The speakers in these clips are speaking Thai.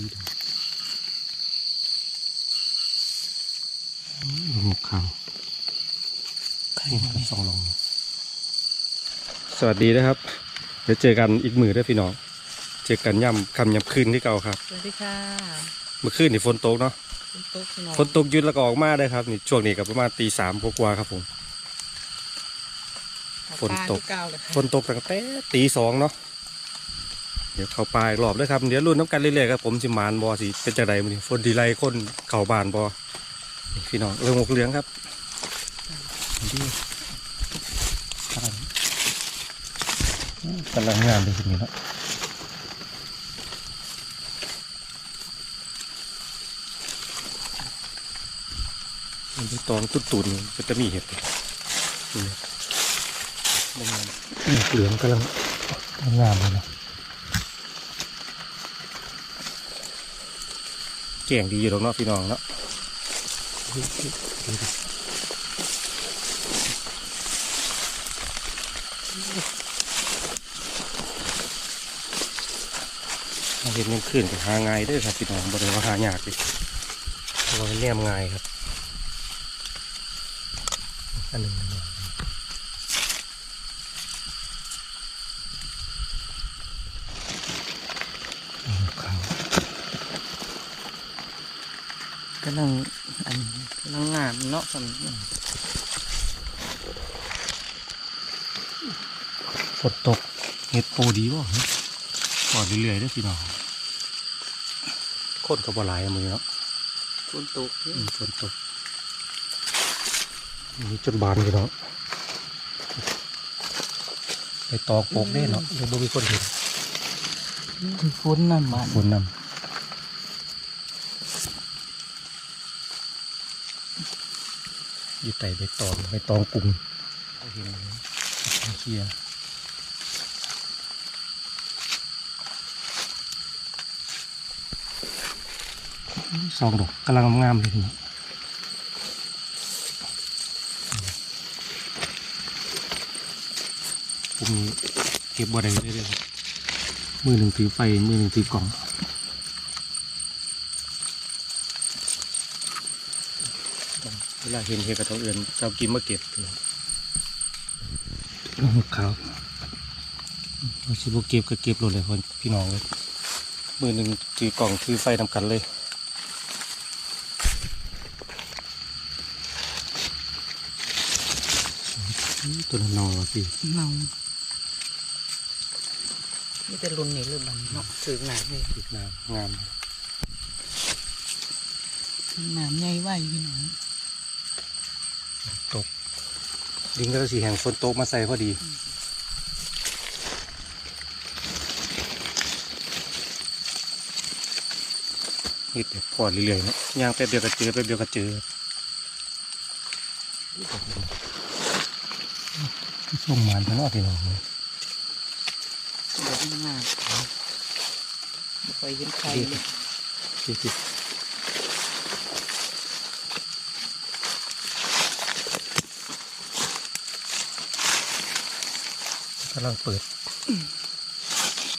ีดอกอืมหกขาวข่มันสองลง สวัสดีนะครับ เดี๋ยวเจอกันอีกมือด้วยพี่น้อง เจอกันย่ำคำย่ำคืนที่เก่าครับ สวัสดีค่ะ เมื่อคืนนี่ฝนตกเนาะ ฝนตกหยุดแล้วก็ออกมาได้ครับนี่ช่วงนี้ก็ประมาณตีสามกว่าครับผม ฝนตก ฝนตกตั้งแต่ตีสองเนาะ เดี๋ยวเข้าปลายรอบด้วยครับ เดี๋ยวรุ่นน้ำกันเรื่อยๆครับผมสิมานบอสิเป็นจังไดมันนี่ฝนดีไรคนเข่าบานบอนี่พี่น้องเรื่องหกเหลืองครับดีกำลังงานเลยทีนี้ครับมันเป็นตองตุ้ตุนๆก็จะมีเห็ดนี่นี่เหลืองกำลังงามเลยเนาะ แก่งดีอยู่ตรงนาะพี่น้องเนาะเห็นมันขึ้นกับหาง่ายด้วยครับพี่น้องบอกเลยว่าหายากดิเพราะว่ามันแนมง่ายครับ อันหนึ่ง กำลังอันกำลังงามเนาะสำฝนตกเห็ดโปดีบ่ฮะปอดเรื่อยๆเด้อพี่น้องคนก็บ่หลายอะมือเนาะคุณตุ๊กอืมฝนตกมีจนบานพี่น้องไปตอกโปกได้เนาะเดี๋ยวบ่มีคนเห็นคือฝนนั่นบ้านฝนนำ อยู่ไต่ใบตองใบตองกรุงเห็นเลยเคลียสองดอกกำลังงามเลยทีนี้ผมเก็บบัวได้เรื่อยมือหนึ่งถือไฟมือหนึ่งถือกล่อง เวลาเห็นเห็ดกระเทาเอื่นชาวกินมาเก็บขาวเราชิบเก็บก็เก็บหมดเลยคนพี่น้องเลยมือหนึ่งถือกล่องถือไฟทำกันเลยตัวนั้นนอนวะพี่เนานี่แต่รุ่นนี้หรือบันเนาะถือหนาเลยติดน้ำงามน้ำใหญ่ไหวพี่น้อง ตก ดินก็สีแห่งฝนตกมาใส่พอดีนี่เดี๋ยวพอดเรื่อยๆเนาะย่างแป๊บเดียวก็เจอแป๊บเดียวก็เจอส่งมันทั้งนอกที่น้องเลยเดี๋ยวข้างหน้าบ่ค่อยเห็นใครเลย กำลังเปิด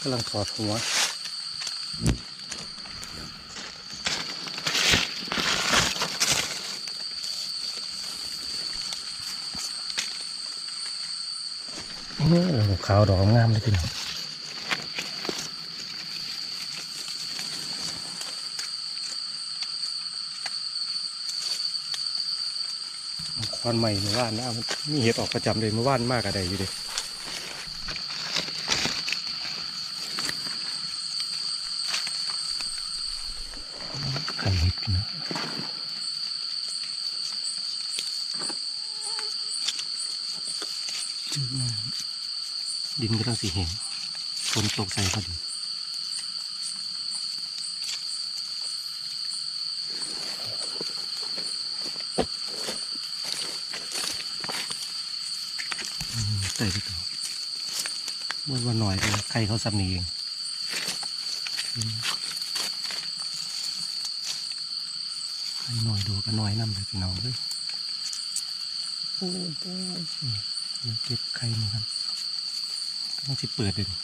กำลังถอดหัวโอ้โหขาวดอกงามเลยพี่น้องควันใหม่เมื่อวานนะมีเห็ดออกประจำเลยเมื่อวานมากอะไรอยู่เลย ไข่เห็ดพี่น้องถือหนาดินก็ต้องสีแห้งฝนตกใส่พอดีใส่ไปต่อเมื่อวันหน่อยใครเขาสับหนีเองอืมใคร หน่อยดูก็หน่อยน้ำเลยพี่น้องเลยปูปูเดี๋ยวเก็บไข่มาครับต้องสิเปิดเลยนี่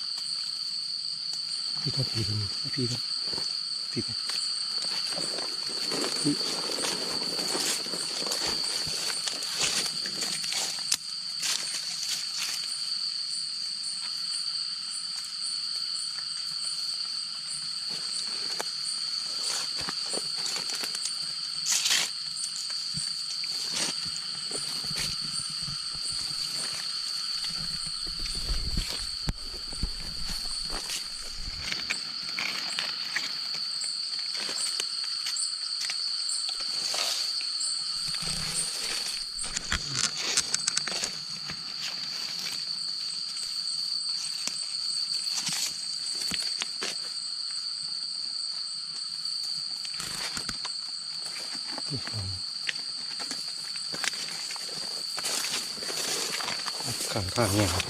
พี่ต้องพีกันพี่ครับติด ข้างทางเนี่ยครับ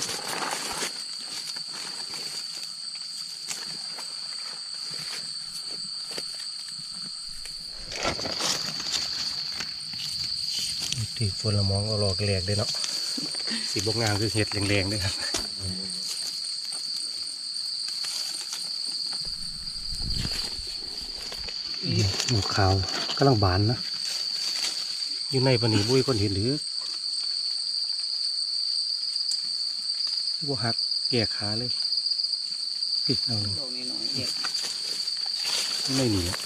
ตีฝนละมองเอาหลอกแหลกเลยเนาะสีบกงามคือเห็ดแรงๆด้วยครับหมูขาวกำลังบานนะอยู่ในปนีบุ้ยคนเห็นหรือ ว่าหักแก่ขาเลยปิดเอาเลยดอกน้อยๆเด็ดไม่หนีอะ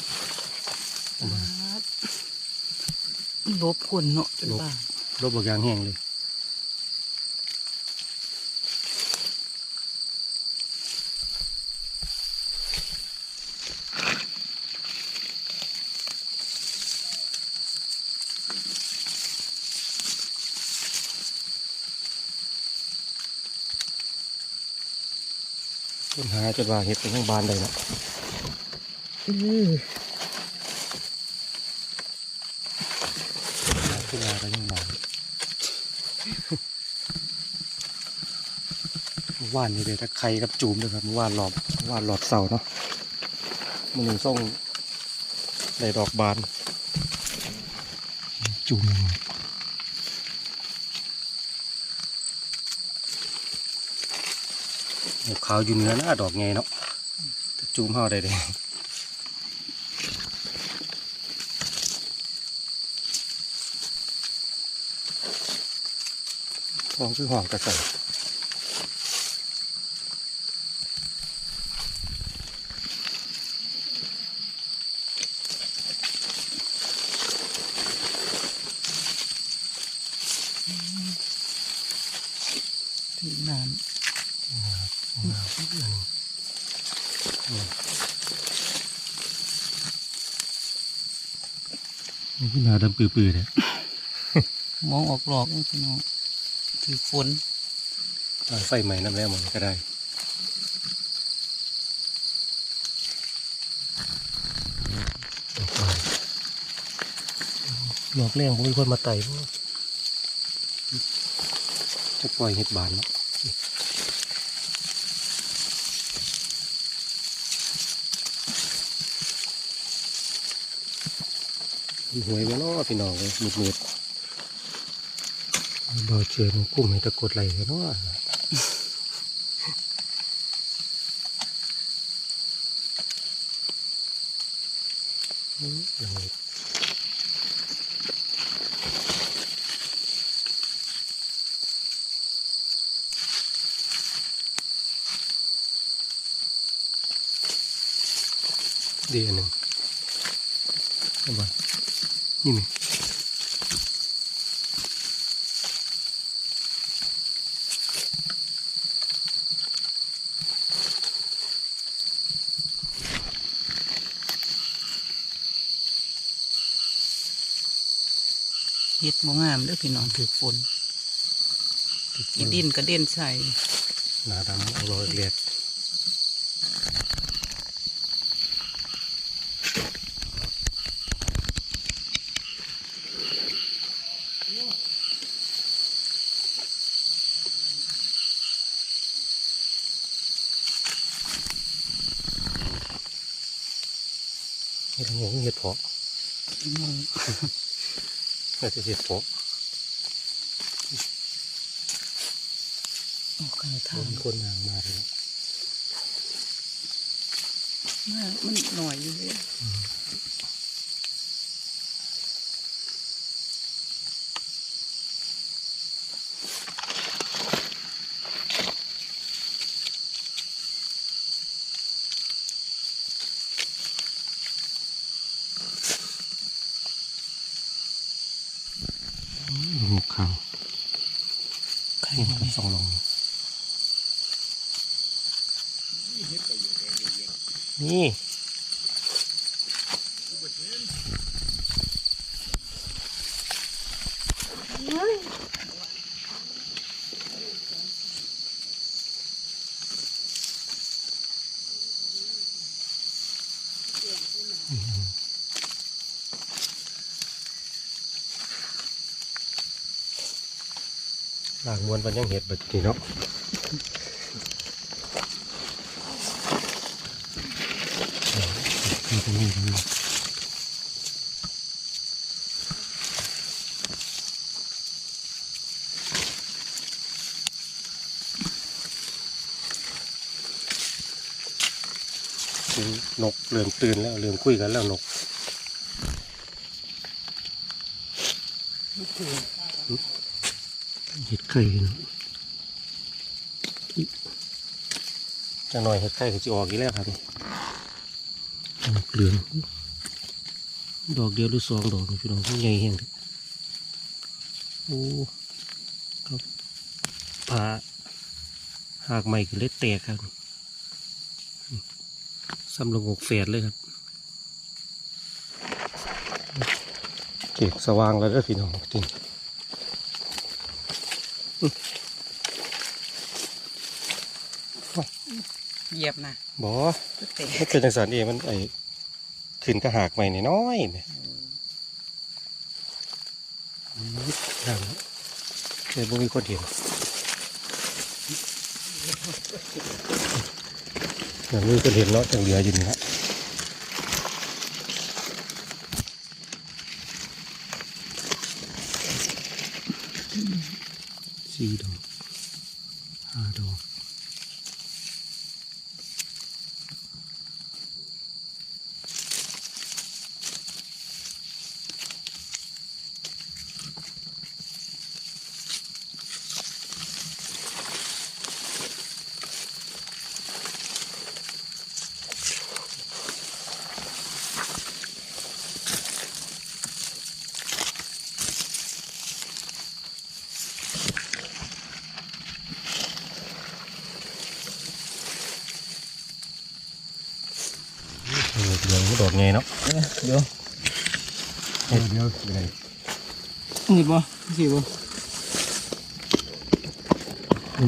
ลบคนเนาะจนลบบ้ารถบกยางแห้งเลย ต้นหาจนว่าเห็ดเป็นทั้งบานเลยเนาะอือขึ้นมาก็ยังบานเมื่อว่านนี่เลยถ้าใครกับจูมเลยครับเมื่อว่านหลอบเมื่อว่านหลอบเสาเนาะมือหนึ่งส่งได้ดอกบาน จูม ดอกขาวอยู่เนื้อหน้าดอกไงเนาะแต่จูมห่อได้เลยทองคือหองกระใส นี่ขึ้นมาดำปื้อๆเลยำมองออกหลอกนี่พี่น้องถือฝนเอาไฟใหม่น้ำแล้วมันก็ได้ดอกไม้ดอกแรงผมมีคนมาไต่พวกจะปล่อยเห็ดบานเนา หวยมาเนาะพี่น้องเลยมืดๆเบาเจอมันกุ้มให้ตะกดไหลกันเนาะอืมยังไงดีอันหนึ่งเอาไป นี่ไหมเฮ็ดบ่งามเด้อพี่น้องถือฝนอีดินกระเด็นใส่หนาดำเอารอยเลียด เห็ดหงเห็ดเพาะมองน่าจะเห็ดเพาะออกข้างทางมีคนยางมาเลยมากมันหน่อยอยู่เลย หกครั้งไข่มันสองลง นี่หลางมวนมันยังเห็ดแบบนี้เนาะนี่ตรงนี้ตรงนี้นก เริ่มตื่นแล้วเริ่มคุยกันแล้วนกเห็ดไข่เนาะจะหน่อยเห็ดไข่ก็จะออกอีกแล้วครับนี่ดอกเหลืองดอกเดียวหรือสองดอกนี่พี่น้องใหญ่แห้งเลยโอ้ครับผ่าหากใหม่ก็เล็ดแตกครับ ซ้ำลงหกแฝดเลยครับเก็บสว่างแล้วเด้อพี่น้องจริงเหยียบนะบอก็เตะมันเป็นจังสันเองมันไอ้ขึ้นกระหากใหม่น้อยๆเนี่ยทางแต่บ่มีคนเห็น อย่างนี้ก็เห็นเนาะจังเหลืออยู่นี่ครับสี่ดอกห้าดอก ดอกไงเนาะเดี๋ยวเดี๋ยวเดี๋ยวไปไหนนี่บ่สิบ่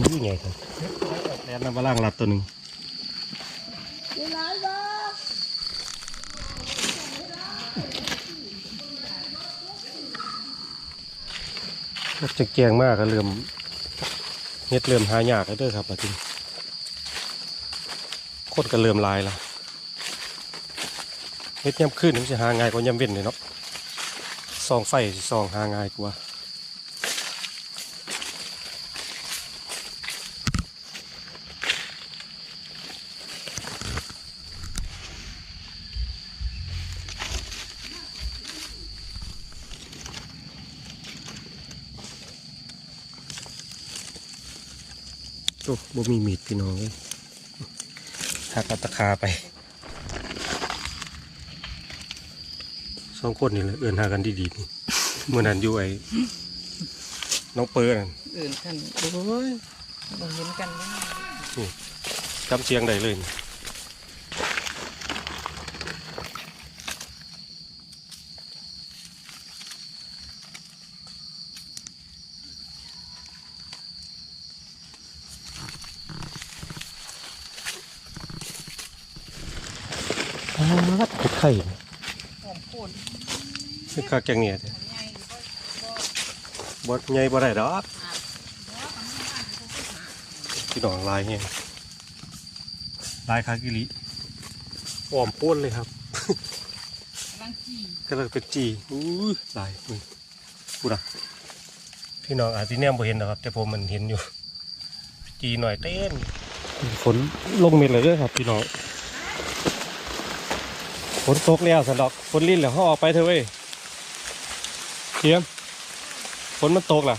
นี่ไงครับแล้วน้ำมาล่างรัดตัวหนึ่งจะแกงมากก็เริ่มเฮ็ดเริ่มหายากแล้วเด้อครับอาทิตย์คนก็เริ่มหลายละ เฮ็ดย่ำขึ้นมันจะหาง่ายกว่าย่ำเว้นเลยเนาะซองไฟสิซองหาง่ายกว่าโอ้บ่มีมีดพี่น้องเลยหักตะคาไป สองคนนี่แหละเอื่นหากันดีๆนี่เมื่อนั้นอยู่ไอ้น้องเปิร์นั่นอื่นกันโอ้ยบ่เห็นกันเลย จำเสียงได้เลยนี่อ้าวเห็ดไข่ หอมโคน เห็ดข้าวแกงเนี่ยเด้อใหญ่บ่บดใหญ่บ่ได้ดอกพี่น้องลายแห้งลายคากิริหอมโพ้นเลยครับกำลังจีก็เลยเป็นจีอู้ยลายมึงพูดอะพี่น้องอาจจะแนมบ่เห็นนะครับ แต่ผมมันเห็นอยู่ จีหน่อยเต้น ฝนลงเม็ดเลยเด้วยครับ พี่น้องฝนตกแล้วสันดอกฝนลิ้นแล้วเขาออกไปเถอะเว้ย เทียมฝนมันตกล่ะ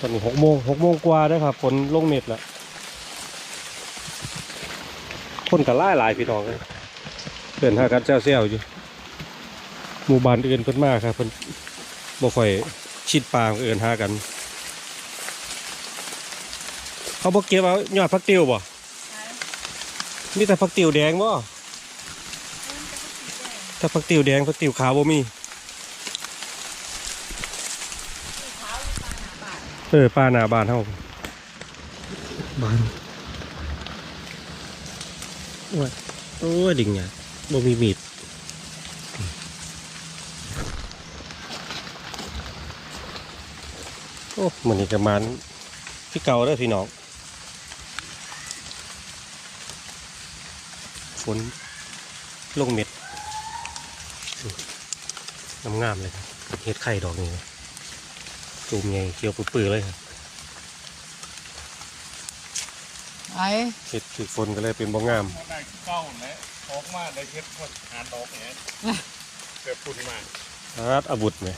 ตอนนี้หกโมงหกโมงกว่าแล้วครับฝนลงเม็ดแล้วคนกับไล่หลายพี่น้องเลยเพื่อนหากันเซลเซลอยู่หมู่บ้านอื่นเพิ่นมากครับเพิ่นบ่ค่อยชิดปลาเอื่นหากัน เขาบ่เก็บเอายอดพักติวบ่มีแต่พักติวแดงบ่ถ้าพักติวแดงพักติวขาวบ่มี เออป้าหน้าบ้านเฮาบ้านโอ้ยโอ้ยดิ่งเนี่ยบ่มีมีดโอ้มันนี่ประมาณพี่เก่าเด้อพี่น้องฝนลงเม็ดน้ำงามเลยครับเห็ดไข่ดอกนี้ ตูมใหญ่เขียวปื้อๆเลยครับไอ้เห็ดถือฝนก็เลยเป็นบ่งามได้เก้าและออกมาได้เฮ็ดพวกหาดอกเนี่ยเกิดพุ่นมาอาดอาบุตไหม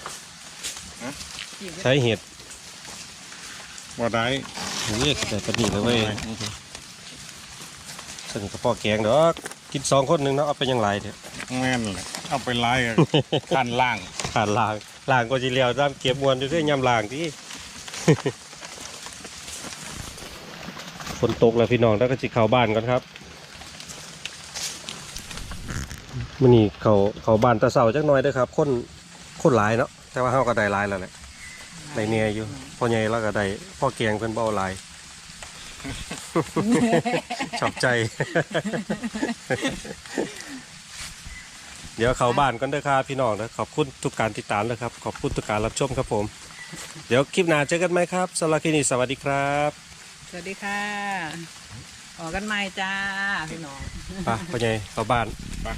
จีบใช้เห็ดบ่ได้เรียกแต่ปนีเลยเว้ยสนิทกับพ่อแกงดอกกินสองคนหนึงเนาะเอาไปยังไรเถอะแม่นเลยเอาไปไล่อะคันล่างผ่านลาง หลางก็จีเลียวตามเก็บมวนด้วยยำหลางที่ฝนตกแล้วพี่น้องแล้วก็จิเข้าบ้านก่อนครับมันนี่เขาเขาบ้านตะเสาจักหน่อยด้อครับคนคนหลายเนาะแต่ว่าเฮาก็ได้หลายแล้วแหละในเนียอยู่พ่อใหญ่แล้วก็ได้พ่อแกงเพิ่นเบาหลายชอบใจ เดี๋ยวเข้าบ้านกันเด้อครับพี่น้องนะขอบคุณทุกการติดตามนะครับ ขอบคุณทุกการรับชมครับผม เดี๋ยวคลิปหน้าเจอกันไหมครับสำหรับคลิปนี้สวัสดีครับสวัสดีค่ะออกกันใหม่จ้าพี่น้องไปพ่อใหญ่เข้าบ้าน ไป